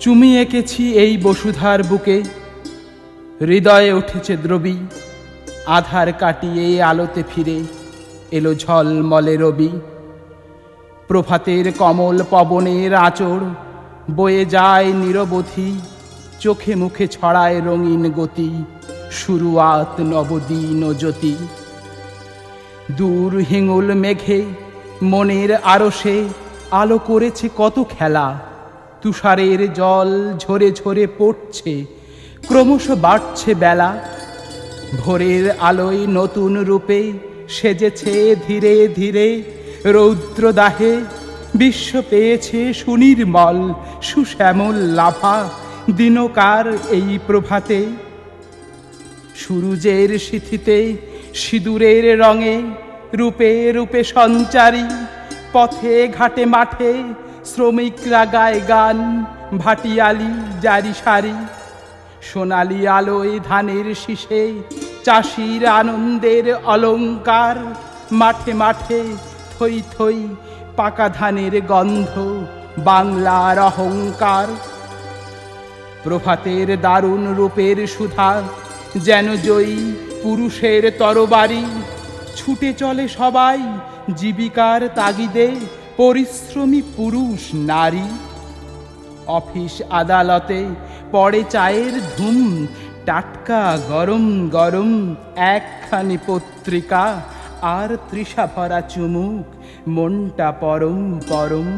চুমি এঁকেছি এই বসুধার বুকে। হৃদয়ে উঠেছে দ্রবী, আধার কাটিয়ে আলোতে ফিরে এলো ঝলমলে রবি। প্রভাতের কমল পবনের আচর বয়ে যায় নিরবধি, চোখে মুখে ছড়ায় রঙিন গতি, শুরুয়াত নবদিন জ্যোতি। দূর হিঙুল মেঘে মনের আরশে আলো করেছে কত খেলা তুষারের জল ঝরে ঝরে পড়ছে, ক্রমশ বাড়ছে বেলা। ভোরের আলোয় নতুন রূপে সেজেছে ধীরে ধীরে রৌদ্রদাহে, বিশ্ব পেয়েছে সুনির্মল সুশ্যামল লাভা দিনকার এই প্রভাতে। সুরুজের সিথিতে সিঁদুরের রঙে রূপে রূপে সঞ্চারী, পথে ঘাটে মাঠে শ্রমিকরা গায় গান, ভাটিয়ালি, জারি সারি। সোনালি আলোয় ধানের শীষে চাষির আনন্দের অলঙ্কার। মাঠে মাঠে থই থই পাকা ধানের গন্ধ, বাংলার অহংকার। প্রভাতের দারুণ রূপের সুধা যেন জয়ী পুরুষের তরবারি। ছুটে চলে সবাই জীবিকার তাগিদে পরিশ্রমী পুরুষ নারী। অফিস আদালতে পড়ে চায়ের ধুম, টাটকা গরম গরম, একখানি পত্রিকা, আর তৃষা ভরা চুমুক, মনটা পরম পরম।